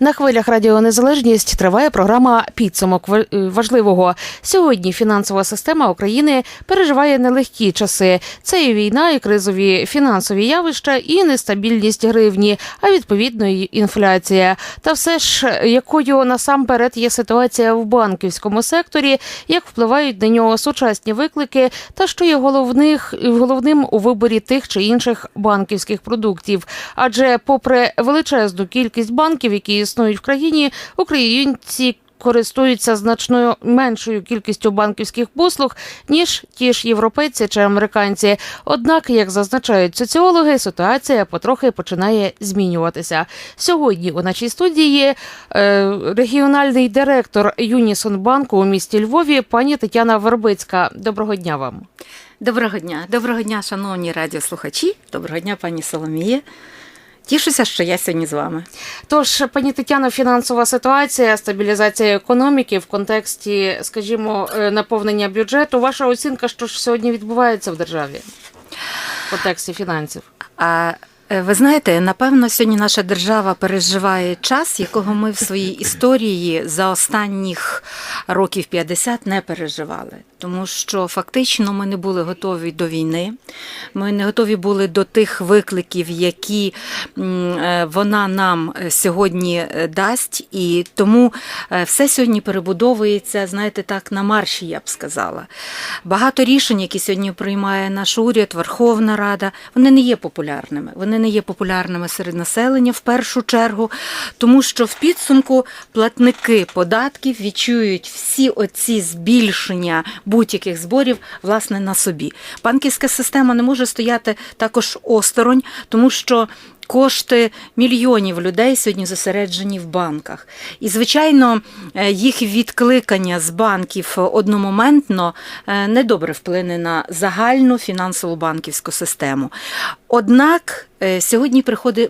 На хвилях Радіо Незалежність триває програма Підсумок е, важливого. Сьогодні фінансова система України переживає нелегкі часи. Це і війна, і кризові фінансові явища, і нестабільність гривні, а відповідно і інфляція. Та все ж, якою насамперед є ситуація в банківському секторі, як впливають на нього сучасні виклики, та що є головних головним у виборі тих чи інших банківських продуктів. Адже, попри величезну кількість банків, які існують в країні, українці. Користуються значною меншою кількістю банківських послуг ніж ті ж європейці чи американці. Однак, як зазначають соціологи, ситуація потрохи починає змінюватися. Сьогодні у нашій студії е, регіональний директор Юнісон банку у місті Львові, пані Тетяна Вербицька. Доброго дня вам. Доброго дня, доброго дня, шановні радіослухачі. Доброго дня, пані Соломіє. Тішуся, що я сьогодні з вами. Тож, пані Тетяно, фінансова ситуація, стабілізація економіки в контексті, скажімо, е, наповнення бюджету. Ваша оцінка, що ж сьогодні відбувається в державі в контексті фінансів? А е, ви знаєте, напевно, сьогодні наша держава переживає час, якого ми в своїй історії за останніх років 50 не переживали. Тому що фактично ми не були готові до війни, ми не готові були до тих викликів, які е, вона нам е, сьогодні е, дасть, і тому все сьогодні перебудовується, знаєте, так, на марші, я б сказала. Багато рішень, які сьогодні приймає наш уряд, Верховна Рада, вони не є популярними. Вони не є популярними серед населення в першу чергу, тому що в підсумку платники податків відчують всі оці збільшення будь-яких зборів власне на собі. Банківська система не може стояти також осторонь, тому що. Кошти мільйонів людей сьогодні зосереджені в банках. І, звичайно, е, їх відкликання з банків одномоментно е, недобре вплине на загальну фінансову банківську систему. Однак е, сьогодні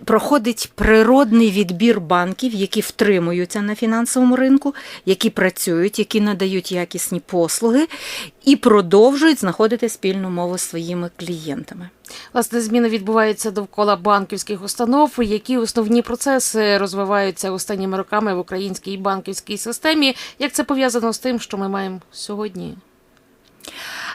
проходить природний відбір банків, які втримуються на фінансовому ринку, які працюють, які надають якісні послуги і продовжують знаходити спільну мову з своїми клієнтами. Власне, зміни відбуваються довкола банківських установ. Які основні процеси розвиваються останніми роками в українській банківській системі? Як це пов'язано з тим, що ми маємо сьогодні?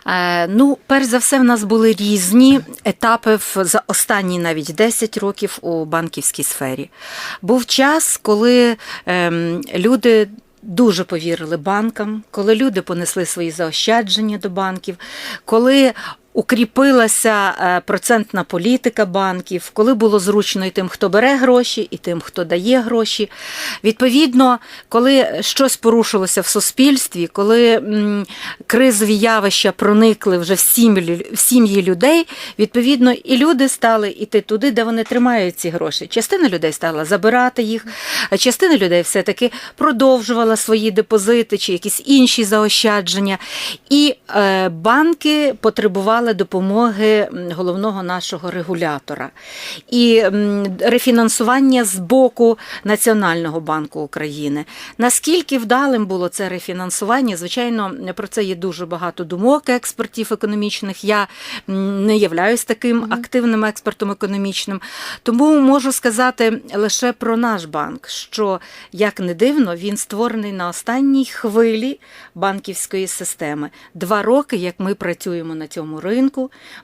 Е, Ну, перш за все, в нас були різні етапи в- за останні навіть 10 років у банківській сфері. Був час, коли ем, люди. Дуже повірили банкам, коли люди понесли свої заощадження до банків, коли укріпилася е, процентна політика банків, коли було зручно і тим, хто бере гроші, і тим, хто дає гроші. Відповідно, коли щось порушилося в суспільстві, коли кризові явища проникли вже в сім'ї, в сім'ї людей, відповідно, і люди стали йти туди, де вони тримають ці гроші. Частина людей стала забирати їх, частина людей все-таки продовжувала свої депозити чи якісь інші заощадження. І е, банки потребували допомоги головного нашого регулятора. І рефінансування з боку Національного банку України. Наскільки вдалим було це рефінансування? Звичайно, про це є дуже багато думок експертів економічних. Я не являюсь таким активним експертом економічним. Тому можу сказати лише про наш банк, що як не дивно, він створений на останній хвилі банківської системи. Два роки, як ми працюємо на цьому ринку.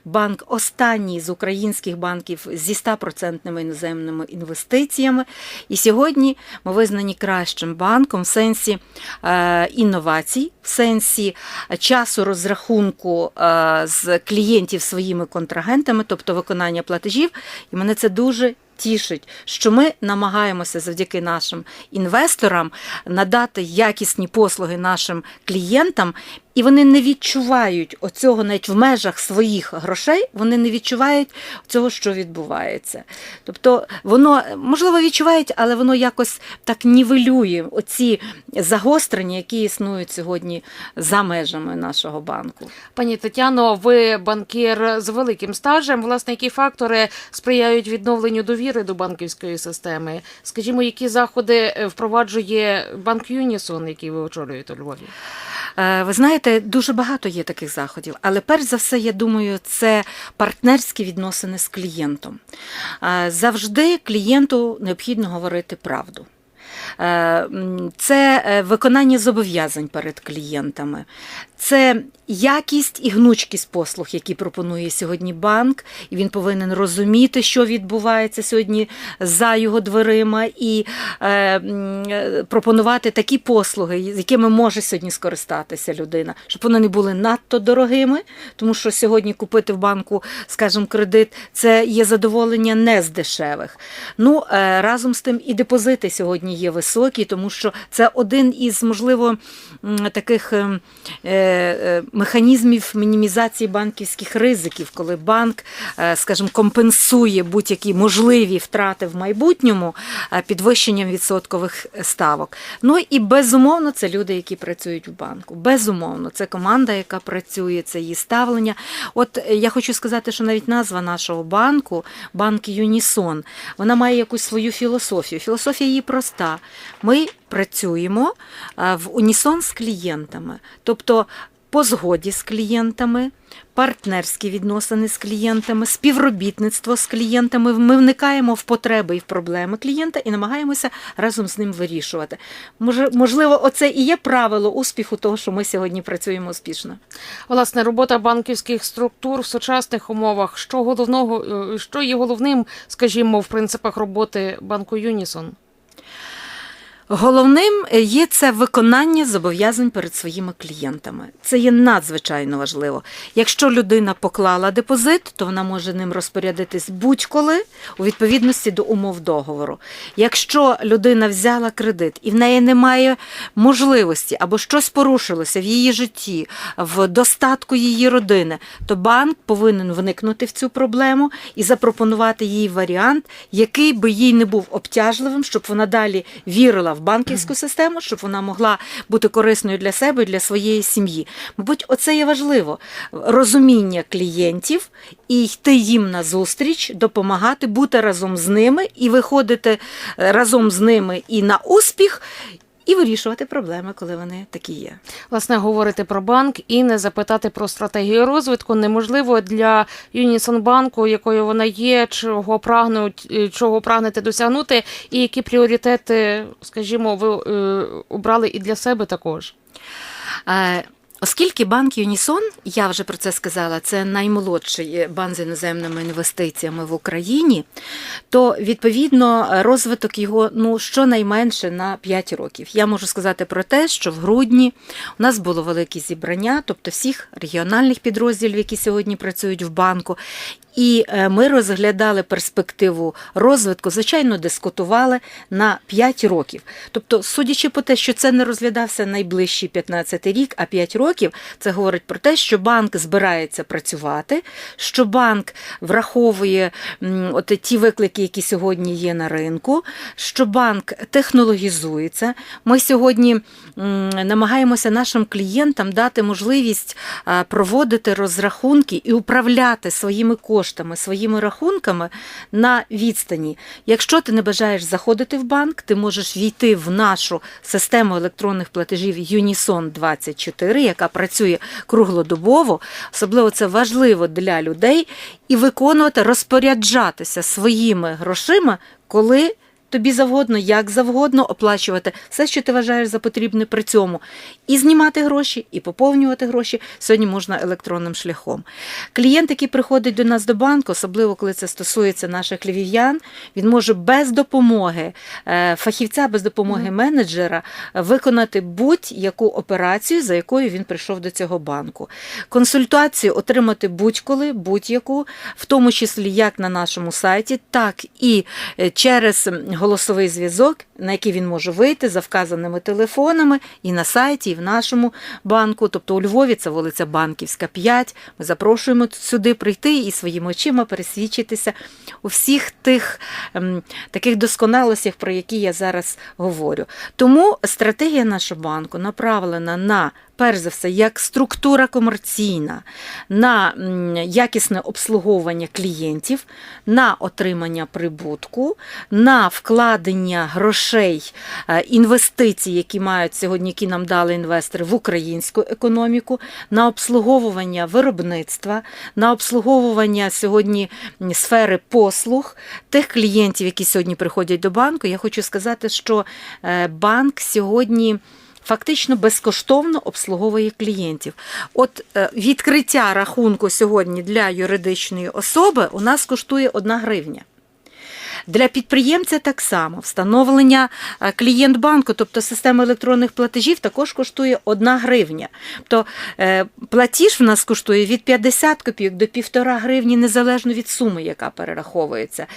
Банк останній з українських банків зі 100% іноземними інвестиціями. І сьогодні ми визнані кращим банком в сенсі е, інновацій, в сенсі часу розрахунку е, з клієнтів своїми контрагентами, тобто виконання платежів. І мене це дуже тішить, що ми намагаємося завдяки нашим інвесторам надати якісні послуги нашим клієнтам, і вони не відчувають оцього навіть в межах своїх грошей, вони не відчувають цього, що відбувається. Тобто воно можливо відчувають, але воно якось так нівелює оці загострення, які існують сьогодні за межами нашого банку. Пані Тетяно, ви банкір з великим стажем. Власне, які фактори сприяють відновленню довіри до банківської системи? Скажімо, які заходи впроваджує банк Юнісон, який ви очолюєте у Львові? Е, Ви знаєте, дуже багато є таких заходів, але перш за все, я думаю, це партнерські відносини з клієнтом. Завжди клієнту необхідно говорити правду. Е, Це е, виконання зобов'язань перед клієнтами. Це якість і гнучкість послуг, які пропонує сьогодні банк, і він повинен розуміти, що відбувається сьогодні за його дверима, і е, пропонувати такі послуги, з якими може сьогодні скористатися людина, щоб вони не були надто дорогими, тому що сьогодні купити в банку, скажімо, кредит це є задоволення не з дешевих. Ну разом з тим і депозити сьогодні є високі, тому що це один із можливо таких е, е, механізмів мінімізації банківських ризиків, коли банк, е, скажімо, компенсує будь-які можливі втрати в майбутньому е, підвищенням відсоткових ставок. Ну і безумовно, це люди, які працюють в банку. Безумовно, це команда, яка працює, це її ставлення. От е, я хочу сказати, що навіть назва нашого банку, банк Юнісон, вона має якусь свою філософію. Філософія її проста. Ми працюємо е, в унісон з клієнтами, тобто по згоді з клієнтами. Партнерські відносини з клієнтами, співробітництво з клієнтами. Ми вникаємо в потреби і в проблеми клієнта і намагаємося разом з ним вирішувати. Можливо, оце і є правило успіху того, що ми сьогодні працюємо успішно. Власне, робота банківських структур в сучасних умовах. Що головного, е, що є головним, скажімо, в принципах роботи банку Юнісон? Головним є це виконання зобов'язань перед своїми клієнтами. Це є надзвичайно важливо. Якщо людина поклала депозит, то вона може ним розпорядитись будь-коли у відповідності до умов договору. Якщо людина взяла кредит і в неї немає можливості або щось порушилося в її житті, в достатку її родини, то банк повинен вникнути в цю проблему і запропонувати їй варіант, який би їй не був обтяжливим, щоб вона далі вірила в банківську систему, щоб вона могла бути корисною для себе і для своєї сім'ї. Мабуть, оце є важливо розуміння клієнтів і йти їм на зустріч, допомагати, бути разом з ними і виходити е, разом з ними і на успіх. І вирішувати проблеми, коли вони такі є. Власне, говорити про банк і не запитати про стратегію розвитку неможливо для Юнісон банку, якою вона є, чого прагнуть, е, чого прагнете досягнути, і які пріоритети, скажімо, ви е, обрали і для себе також. Оскільки банк Юнісон, я вже про це сказала, це наймолодший банк з іноземними інвестиціями в Україні, то відповідно розвиток його ну щонайменше на 5 років. Я можу сказати про те, що в грудні у нас було велике зібрання, тобто всіх регіональних підрозділів, які сьогодні працюють в банку. І е, ми розглядали перспективу розвитку, звичайно, дискутували на 5 років. Тобто, судячи по те, що це не розглядався найближчий 15 рік, а 5 років, це говорить про те, що банк збирається працювати, що банк враховує от ті виклики, які сьогодні є на ринку, що банк технологізується. Ми сьогодні намагаємося нашим клієнтам дати можливість проводити розрахунки і управляти своїми коштами, своїми рахунками на відстані. Якщо ти не бажаєш заходити в банк, ти можеш війти в нашу систему електронних платежів Unison 24, яка працює круглодобово. Особливо це важливо для людей і виконувати, розпоряджатися своїми грошима, коли. Тобі завгодно, як завгодно оплачувати все, що ти вважаєш за потрібне при цьому. І знімати гроші, і поповнювати гроші сьогодні можна електронним шляхом. Клієнт, який приходить до нас до банку, особливо коли це стосується наших львів'ян, він може без допомоги е, фахівця, без допомоги менеджера виконати будь-яку операцію, за якою він прийшов до цього банку. Консультацію отримати будь-коли, будь-яку, в тому числі як на нашому сайті, так і е, через голосовий зв'язок, на який він може вийти за вказаними телефонами і на сайті, і в нашому банку. Тобто у Львові це вулиця Банківська, 5. Ми запрошуємо сюди прийти і своїми очима пересвідчитися у всіх тих ем, таких досконалостях, про які я зараз говорю. Тому стратегія нашого банку направлена на перш за все, як структура комерційна, на якісне обслуговування клієнтів, на отримання прибутку, на вкладення грошей. Грошей, е, інвестицій, які мають сьогодні, які нам дали інвестори в українську економіку, на обслуговування виробництва, на обслуговування сьогодні сфери послуг тих клієнтів, які сьогодні приходять до банку. Я хочу сказати, що е, банк сьогодні. Фактично безкоштовно обслуговує клієнтів. От е, відкриття рахунку сьогодні для юридичної особи у нас коштує 1 гривня. Для підприємця так само встановлення е, клієнт банку, тобто системи електронних платежів, також коштує 1 гривня. Тобто е, платіж в нас коштує від 50 копійок до 1,5 гривні, незалежно від суми, яка перераховується.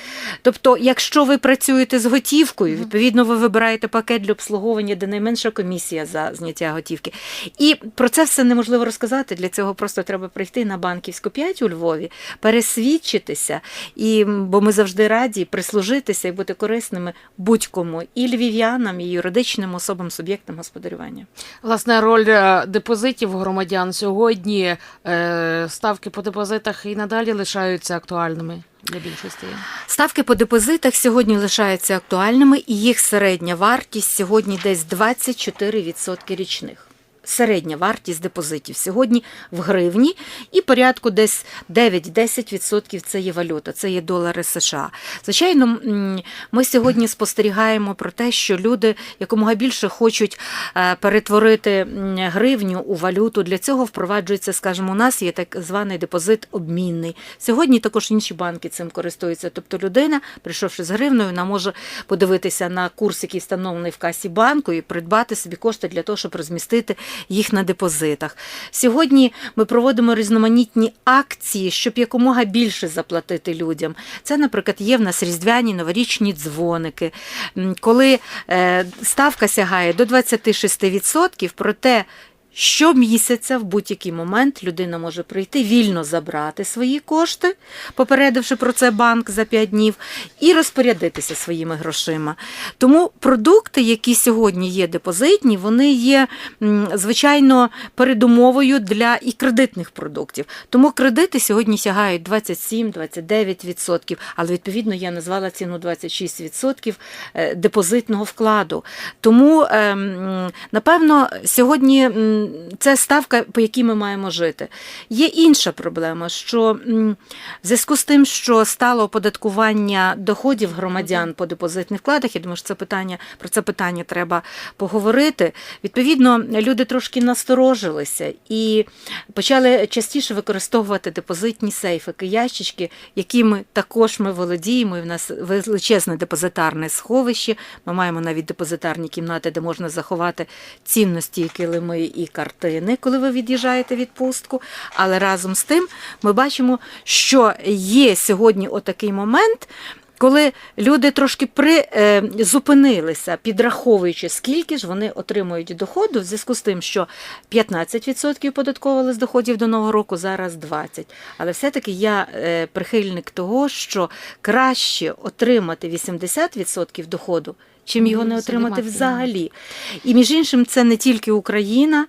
Тобто, якщо ви працюєте з готівкою, відповідно, ви вибираєте пакет для обслуговування, де найменша комісія за зняття готівки. І про це все неможливо розказати. Для цього просто треба прийти на банківську 5 у Львові, пересвідчитися, і, бо ми завжди раді прислужитися і бути корисними будь-кому, і львів'янам, і юридичним особам, суб'єктам господарювання. Власне, роль е, депозитів громадян сьогодні е, ставки по депозитах і надалі лишаються актуальними для більшості. Ставки по депозитах сьогодні лишаються актуальними, і їх середня вартість сьогодні десь 24% річних. Середня вартість депозитів сьогодні в гривні і порядку десь 9-10% це є валюта, це є долари США. Звичайно, ми сьогодні спостерігаємо про те, що люди якомога більше хочуть е, перетворити гривню у валюту. Для цього впроваджується, скажімо, у нас є так званий депозит обмінний. Сьогодні також інші банки цим користуються. Тобто людина, прийшовши з гривною, вона може подивитися на курс, який встановлений в касі банку, і придбати собі кошти для того, щоб розмістити їх на депозитах. Сьогодні ми проводимо різноманітні акції, щоб якомога більше заплатити людям. Це, наприклад, є в нас різдвяні новорічні дзвоники, коли е, ставка сягає до 26%, проте Щомісяця в будь-який момент людина може прийти вільно забрати свої кошти, попередивши про це банк за 5 днів, і розпорядитися своїми грошима. Тому продукти, які сьогодні є депозитні, вони є звичайно передумовою для і кредитних продуктів. Тому кредити сьогодні сягають 27-29%, але відповідно я назвала ціну 26% е, депозитного вкладу. Тому, ем, напевно, сьогодні це ставка, по якій ми маємо жити. Є інша проблема, що в зв'язку з тим, що стало оподаткування доходів громадян по депозитних вкладах, я думаю, що це питання про це питання треба поговорити. Відповідно, люди трошки насторожилися і почали частіше використовувати депозитні сейфики, ящички, якими також ми володіємо. І в нас величезне депозитарне сховище. Ми маємо навіть депозитарні кімнати, де можна заховати цінності, килими і картини, коли ви від'їжджаєте відпустку. Але разом з тим ми бачимо, що є сьогодні отакий момент. Коли люди трошки при, е, зупинилися, підраховуючи, скільки ж вони отримують доходу, в зв'язку з тим, що 15% податковували з доходів до нового року, зараз 20%. Але все-таки я е, прихильник того, що краще отримати 80% доходу, чим його не отримати взагалі. І між іншим, це не тільки Україна.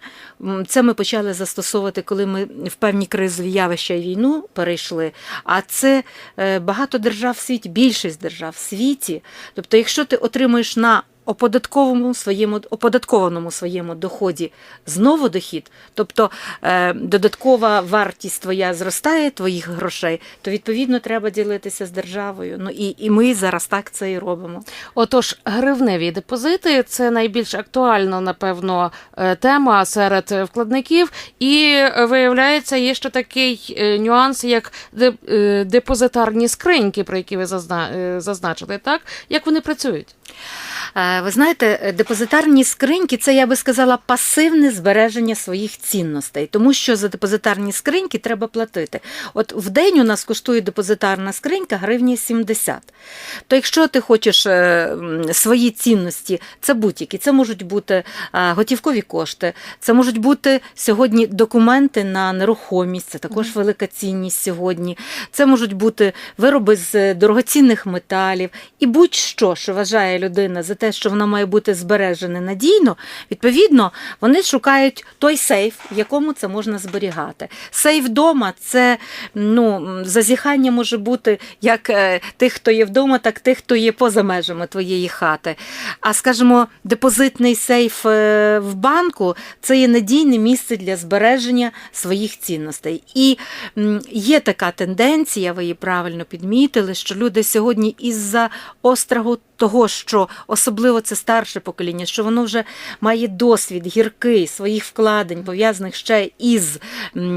Це ми почали застосовувати, коли ми в певні кризові явища і війну перейшли. А це е, багато держав в світі, більшість держав в світі. Тобто, якщо ти отримуєш на оподатковому своєму оподаткованому своєму доході знову дохід, тобто е, додаткова вартість твоя зростає твоїх грошей, то відповідно треба ділитися з державою. Ну і, і ми зараз так це і робимо. Отож, гривневі депозити це найбільш актуальна, напевно, е, тема серед вкладників. І е, виявляється, є ще такий е, нюанс, як депозитарні скриньки, про які ви зазна- зазначили, так? Як вони працюють? Ви знаєте, е, депозитарні скриньки це я би сказала пасивне збереження своїх цінностей, тому що за депозитарні скриньки треба платити. От в день у нас коштує депозитарна скринька гривні 70. То якщо ти хочеш е, свої цінності, це будь-які, це можуть бути е, готівкові кошти, це можуть бути сьогодні документи на нерухомість, це також велика цінність сьогодні. Це можуть бути вироби з дорогоцінних металів і будь-що, що вважає людина за те, що вона має бути збережена надійно, відповідно, вони шукають той сейф, в якому це можна зберігати. Сейф вдома це ну, зазіхання може бути як е, тих, хто є вдома, так тих, хто є поза межами твоєї хати. А скажімо, депозитний сейф е, в банку це є надійне місце для збереження своїх цінностей. І є така тенденція, ви її правильно підмітили, що люди сьогодні із-за острагу того, що особливо це старше покоління, що воно вже має досвід гіркий своїх вкладень, пов'язаних ще із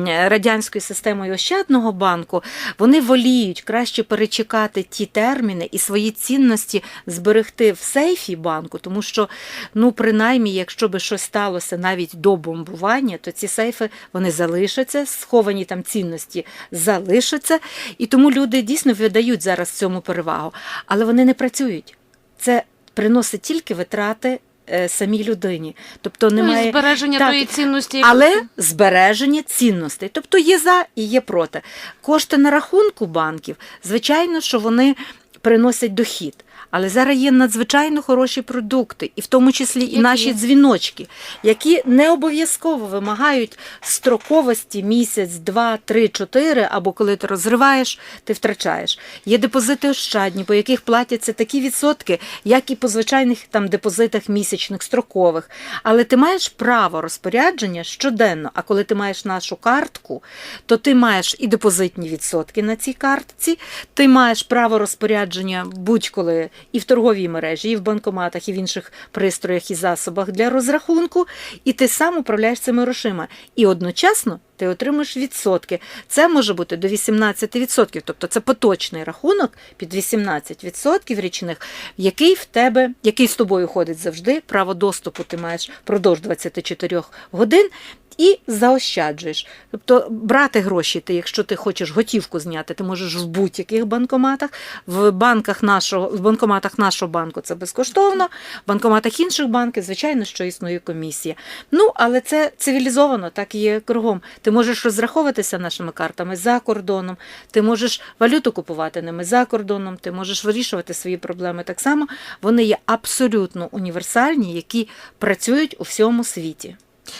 радянською системою Ощадного банку, вони воліють краще перечекати ті терміни і свої цінності зберегти в сейфі банку, тому що, ну, принаймні, якщо би щось сталося навіть до бомбування, то ці сейфи вони залишаться, сховані там цінності залишаться, і тому люди дійсно видають зараз цьому перевагу, але вони не працюють. Це приносить тільки витрати е, самій людині. Тобто Ну, і збереження Так, тої цінності, але збереження цінностей. Тобто є за і є проти. Кошти на рахунку банків, звичайно, що вони приносять дохід. Але зараз є надзвичайно хороші продукти, і в тому числі і Які? наші дзвіночки, які не обов'язково вимагають строковості місяць, два, три, чотири, або коли ти розриваєш, ти втрачаєш. Є депозити ощадні, по яких платяться такі відсотки, як і по звичайних там депозитах місячних, строкових. Але ти маєш право розпорядження щоденно. А коли ти маєш нашу картку, то ти маєш і депозитні відсотки на цій картці, ти маєш право розпорядження будь-коли і в торговій мережі, і в банкоматах, і в інших пристроях і засобах для розрахунку, і ти сам управляєш цими грошима. І одночасно ти отримуєш відсотки. Це може бути до 18%, тобто це поточний рахунок під 18% річних, який в тебе, який з тобою ходить завжди, право доступу ти маєш впродовж 24 годин. І заощаджуєш. Тобто брати гроші, ти, якщо ти хочеш готівку зняти, ти можеш в будь-яких банкоматах. В банках нашого, в банкоматах нашого банку це безкоштовно, в банкоматах інших банків, звичайно, що існує комісія. Ну, але це цивілізовано, так і є кругом. Ти можеш розраховуватися нашими картами за кордоном, ти можеш валюту купувати ними за кордоном, ти можеш вирішувати свої проблеми так само. Вони є абсолютно універсальні, які працюють у всьому світі.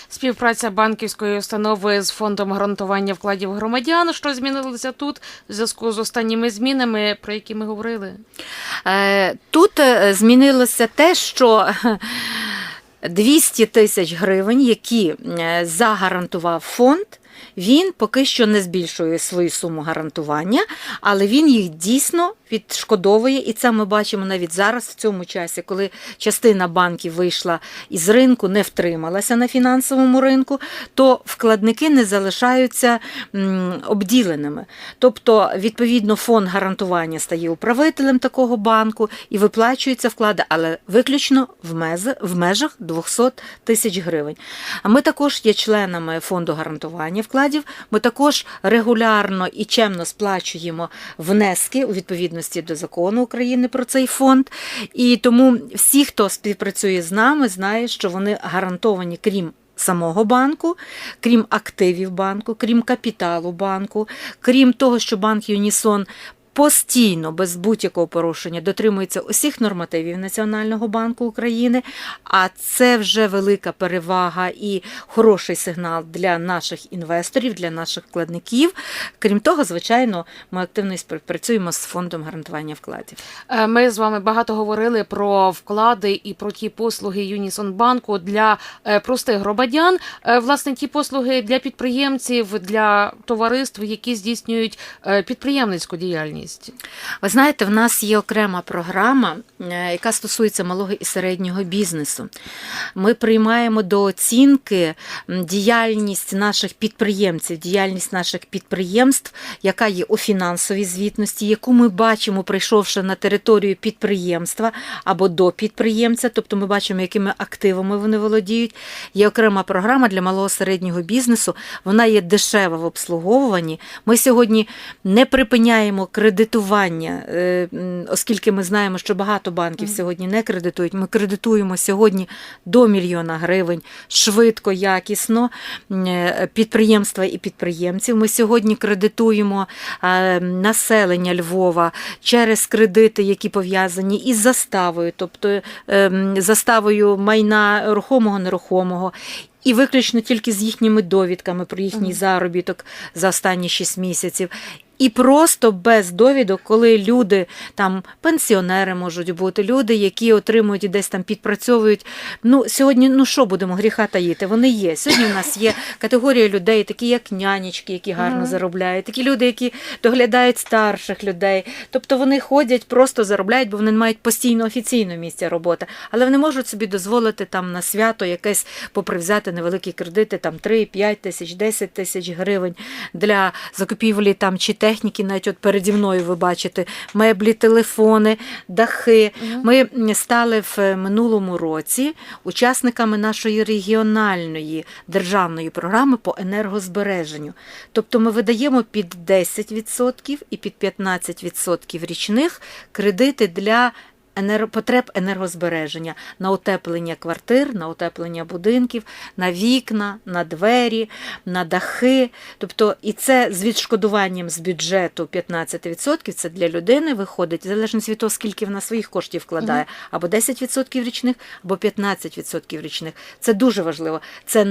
Співпраця банківської установи з фондом гарантування вкладів громадян, що змінилося тут в зв'язку з останніми змінами, про які ми говорили. Е, Тут е, змінилося те, що 200 тисяч гривень, які е, загарантував фонд. Він поки що не збільшує свою суму гарантування, але він їх дійсно відшкодовує, і це ми бачимо навіть зараз, в цьому часі, коли частина банків вийшла із ринку, не втрималася на фінансовому ринку, то вкладники не залишаються обділеними. Тобто, відповідно, фонд гарантування стає управителем такого банку і виплачуються вклади, але виключно в, мез, в межах 200 тисяч гривень. А ми також є членами фонду гарантування вкладів. Ми також регулярно і чемно сплачуємо внески у відповідності до закону України про цей фонд. І тому всі, хто співпрацює з нами, знають, що вони гарантовані, крім. Самого банку, крім активів банку, крім капіталу банку, крім того, що банк Юнісон постійно, без будь-якого порушення, дотримується усіх нормативів Національного банку України. А це вже велика перевага і хороший сигнал для наших інвесторів, для наших вкладників. Крім того, звичайно, ми активно співпрацюємо з фондом гарантування вкладів. Е, Ми з вами багато говорили про вклади і про ті послуги Юнісон банку для е, простих громадян. Е, Власне, ті послуги для підприємців, для товариств, які здійснюють підприємницьку діяльність. Ви знаєте, в нас є окрема програма, е, яка стосується малого і середнього бізнесу. Ми приймаємо до оцінки діяльність наших підприємців, діяльність наших підприємств, яка є у фінансовій звітності, яку ми бачимо, прийшовши на територію підприємства або до підприємця, тобто ми бачимо, якими активами вони володіють. Є окрема програма для малого середнього бізнесу. Вона є дешева в обслуговуванні. Ми сьогодні не припиняємо кредит кредитування, е, оскільки ми знаємо, що багато банків сьогодні не кредитують, ми кредитуємо сьогодні до мільйона гривень швидко, якісно е, підприємства і підприємців. Ми сьогодні кредитуємо е, населення Львова через кредити, які пов'язані із заставою, тобто заставою майна рухомого нерухомого. І виключно тільки з їхніми довідками про їхній заробіток за останні 6 місяців. І просто без довідок, коли люди там пенсіонери можуть бути, люди, які отримують і десь там підпрацьовують. Ну сьогодні, ну що будемо гріха таїти? Вони є. Сьогодні у нас є категорія людей, такі як нянечки, які гарно Мгм. заробляють, такі люди, які доглядають старших людей. Тобто вони ходять, просто заробляють, бо вони не мають постійно офіційного місця роботи, але вони можуть собі дозволити там на свято якесь попривзяти невеликі кредити, там 3-5 тисяч, 10 тисяч гривень для закупівлі там чи техніки. Навіть от переді мною ви бачите меблі, телефони, дахи. Ми стали в е, минулому році учасниками нашої регіональної державної програми по енергозбереженню. Тобто ми видаємо під 10% і під 15% річних кредити для потреб енергозбереження на утеплення квартир, на утеплення будинків, на вікна, на двері, на дахи. Тобто, і це з відшкодуванням з бюджету 15% це для людини виходить, в залежності від того, скільки вона своїх коштів вкладає, або 10% річних, або 15% річних. Це дуже важливо. Це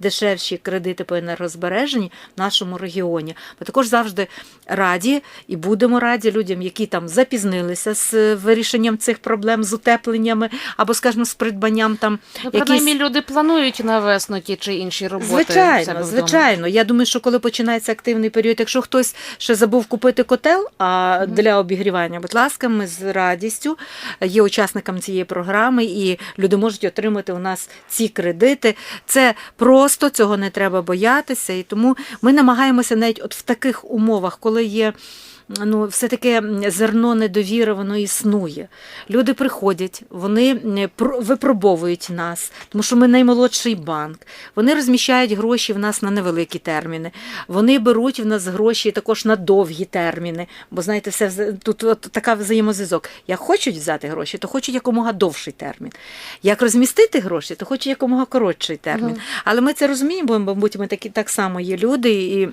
найдешевші кредити по енергозбереженні в нашому регіоні. Ми також завжди раді і будемо раді людям, які там запізнилися з е, вирішенням цих проблем з утепленнями або, скажімо, з придбанням там Ну, якісь... принаймні люди планують на весну ті чи інші роботи. Звичайно, звичайно. Я думаю, що коли починається активний період, якщо хтось ще забув купити котел а для обігрівання, будь ласка, ми з радістю є учасниками цієї програми, і люди можуть отримати у нас ці кредити. Це просто цього не треба боятися. І тому ми намагаємося навіть от в таких умовах, коли є. Ну, все таке зерно недовіри, воно існує. Люди приходять, вони випробовують нас, тому що ми наймолодший банк. Вони розміщають гроші в нас на невеликі терміни. Вони беруть в нас гроші також на довгі терміни. Бо знаєте, все тут от така взаємозв'язок. Як хочуть взяти гроші, то хочуть якомога довший термін. Як розмістити гроші, то хочуть якомога коротший термін. Але ми це розуміємо, бо, мабуть, ми такі так само є люди і.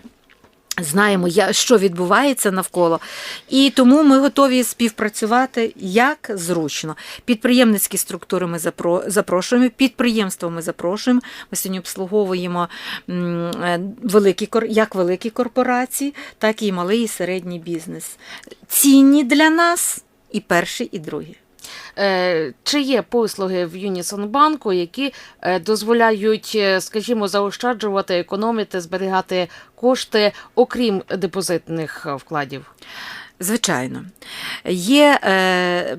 Знаємо, що відбувається навколо, і тому ми готові співпрацювати як зручно. Підприємницькі структури ми запро- запрошуємо, підприємства ми запрошуємо. Ми сьогодні обслуговуємо е, великі як великі корпорації, так і малий і середній бізнес. Цінні для нас і перші, і другі. Е, Чи є послуги в Юнісонбанку, які е, дозволяють, е, скажімо, заощаджувати, економити, зберігати кошти, окрім депозитних вкладів? Звичайно, є, е,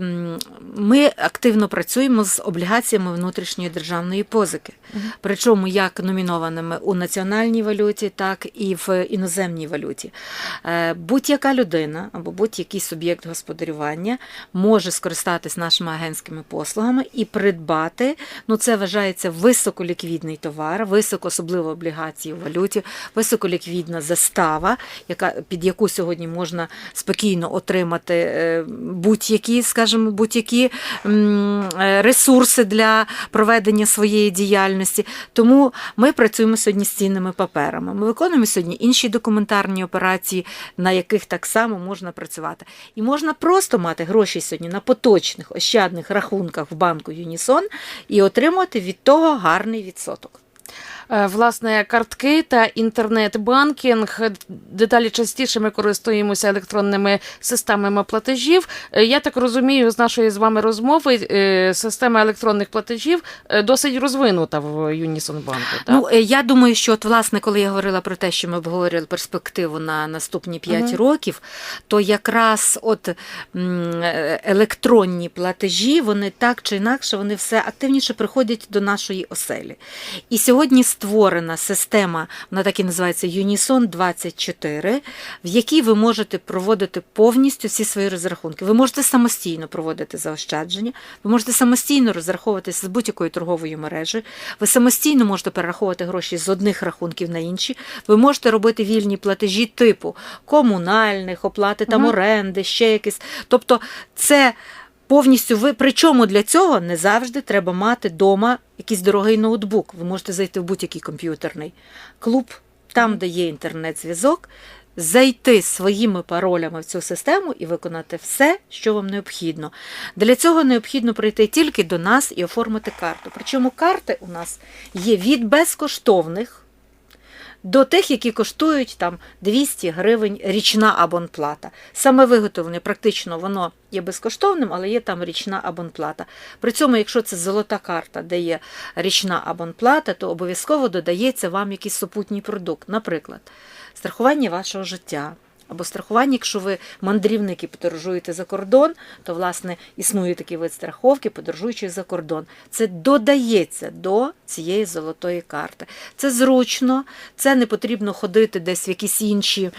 ми активно працюємо з облігаціями внутрішньої державної позики, причому як номінованими у національній валюті, так і в іноземній валюті. Е, Будь-яка людина або будь-який суб'єкт господарювання може скористатись нашими агентськими послугами і придбати. Ну, це вважається високоліквідний товар, високо, особливо облігації в валюті, високоліквідна застава, яка, під яку сьогодні можна спокійно отримати е, будь-які, скажімо, будь-які е, ресурси для проведення своєї діяльності. Тому ми працюємо сьогодні з цінними паперами. Ми виконуємо сьогодні інші документарні операції, на яких так само можна працювати. І можна просто мати гроші сьогодні на поточних ощадних рахунках в банку Юнісон і отримувати від того гарний відсоток. Е, Власне, картки та інтернет-банкінг дедалі частіше ми користуємося електронними системами платежів. Е, Я так розумію, з нашої з вами розмови е, система електронних платежів досить розвинута в Юнісон банку. Так? Ну, я думаю, що от, власне, коли я говорила про те, що ми обговорювали перспективу на наступні 5 Мгм. років, то якраз от електронні платежі, вони так чи інакше, вони все активніше приходять до нашої оселі. І сьогодні створена система, вона так і називається Unison 24, в якій ви можете проводити повністю всі свої розрахунки. Ви можете самостійно проводити заощадження, ви можете самостійно розраховуватися з будь-якою торговою мережею, ви самостійно можете перераховувати гроші з одних рахунків на інші, ви можете робити вільні платежі типу комунальних, оплати там Мгм. оренди, ще якісь. Тобто це повністю ви. Причому для цього не завжди треба мати вдома якийсь дорогий ноутбук. Ви можете зайти в будь-який комп'ютерний клуб, там, де є інтернет-зв'язок, зайти своїми паролями в цю систему і виконати все, що вам необхідно. Для цього необхідно прийти тільки до нас і оформити карту. Причому карти у нас є від безкоштовних. До тих, які коштують там 200 гривень річна абонплата. Саме виготовлення практично воно є безкоштовним, але є там річна абонплата. При цьому, якщо це золота карта, де є річна абонплата, то обов'язково додається вам якийсь супутній продукт. Наприклад, страхування вашого життя. Або страхування, якщо ви мандрівники подорожуєте за кордон, то власне існує такий вид страховки, подорожуючи за кордон. Це додається до цієї золотої карти. Це зручно, це не потрібно ходити десь в якісь інші,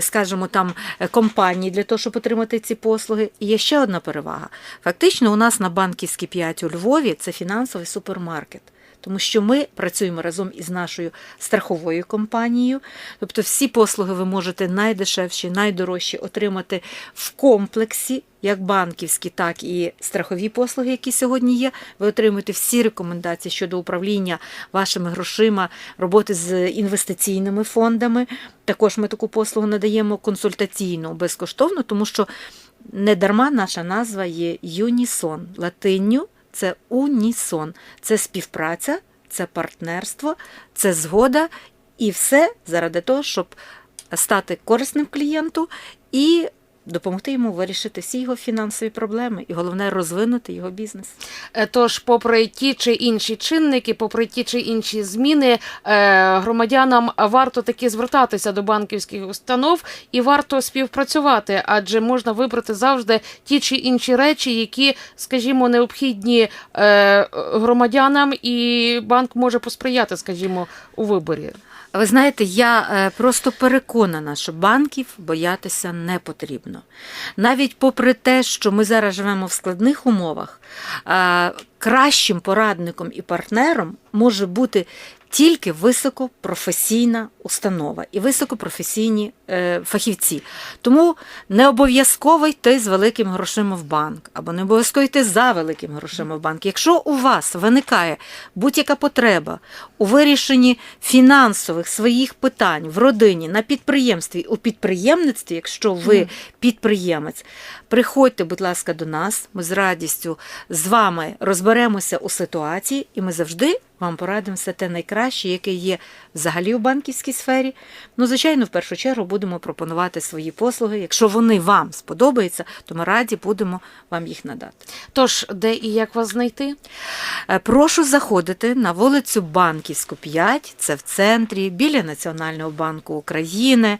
скажімо, там е, компанії для того, щоб отримати ці послуги. І є ще одна перевага. Фактично, у нас на банківській 5 у Львові це фінансовий супермаркет. Тому що ми працюємо разом із нашою страховою компанією. Тобто всі послуги ви можете найдешевші, найдорожчі отримати в комплексі, як банківські, так і страхові послуги, які сьогодні є. Ви отримуєте всі рекомендації щодо управління вашими грошима, роботи з інвестиційними фондами. Також ми таку послугу надаємо консультаційну безкоштовно, тому що недарма наша назва є Юнісон латинню. Це унісон, це співпраця, це партнерство, це згода і все заради того, щоб стати корисним клієнту і допомогти йому вирішити всі його фінансові проблеми, і головне розвинути його бізнес. Е, Тож, попри ті чи інші чинники, попри ті чи інші зміни, е, громадянам варто таки звертатися до банківських установ і варто співпрацювати, адже можна вибрати завжди ті чи інші речі, які, скажімо, необхідні е, громадянам, і банк може посприяти, скажімо, у виборі. Ви знаєте, я е, просто переконана, що банків боятися не потрібно. Навіть попри те, що ми зараз живемо в складних умовах, е, кращим порадником і партнером може бути тільки високопрофесійна установа і високопрофесійні е, фахівці. Тому не обов'язково йти з великими грошима в банк, або не обов'язково йти за великими грошима в банк. Якщо у вас виникає будь-яка потреба у вирішенні фінансових своїх питань в родині, на підприємстві, у підприємництві, якщо ви підприємець, приходьте, будь ласка, до нас. Ми з радістю з вами розберемося у ситуації, і ми завжди вам порадимо все те найкраще, яке є взагалі у банківській сфері. Ну, звичайно, в першу чергу будемо пропонувати свої послуги. Якщо вони вам сподобаються, то ми раді будемо вам їх надати. Тож, де і як вас знайти? Е, Прошу заходити на вулицю Банківську 5, це в центрі, біля Національного банку України.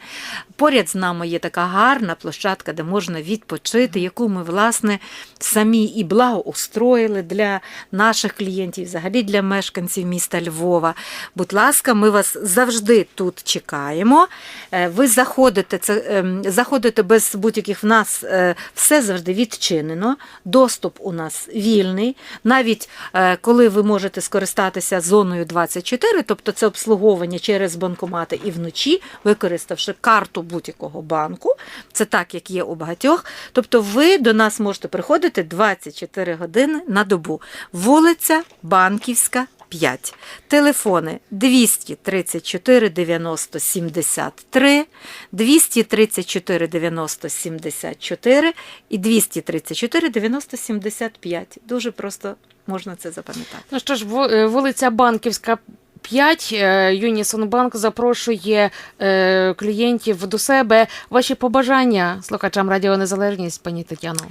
Поряд з нами є така гарна площадка, де можна відпочити, яку ми, власне, самі і благоустроїли для наших клієнтів, взагалі для мешканців міста Львова. Будь ласка, ми вас завжди тут чекаємо. Е, Ви заходите, це, ем, заходите без будь-яких в нас е, все завжди відчинено. Доступ у нас вільний. Навіть е, коли ви можете скористатися зоною 24, тобто це обслуговування через банкомати і вночі, використавши карту будь-якого банку, це так, як є у багатьох. Тобто ви до нас можете приходити 24 години на добу. Вулиця Банківська. 5. Телефони 234 90 73, 234 90 74 і 234 90 75. Дуже просто можна це запам'ятати. Ну що ж, е, вулиця Банківська. 5 Юнісон Банк запрошує е, клієнтів до себе. Ваші побажання слухачам Радіо Незалежність, пані Тетяно.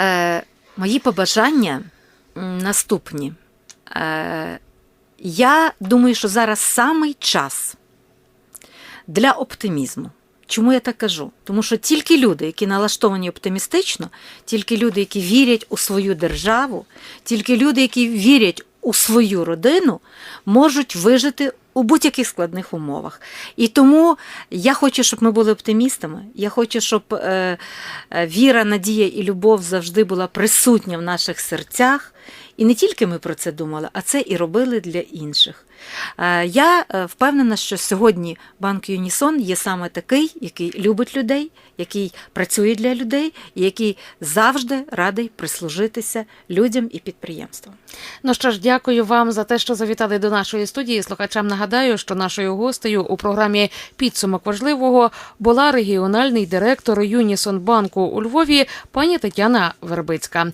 Е, мої побажання наступні. Е, я думаю, що зараз самий час для оптимізму. Чому я так кажу? Тому що тільки люди, які налаштовані оптимістично, тільки люди, які вірять у свою державу, тільки люди, які вірять у свою родину можуть вижити у будь-яких складних умовах. І тому я хочу, щоб ми були оптимістами. Я хочу, щоб е, е, віра, надія і любов завжди була присутня в наших серцях. І не тільки ми про це думали, а це і робили для інших. Е, Я е, впевнена, що сьогодні банк Юнісон є саме такий, який любить людей, який працює для людей і який завжди радий прислужитися людям і підприємствам. Ну що ж, дякую вам за те, що завітали до нашої студії. Слухачам нагадаю, що нашою гостею у програмі Підсумок важливого була регіональний директор Юнісон банку у Львові пані Тетяна Вербицька.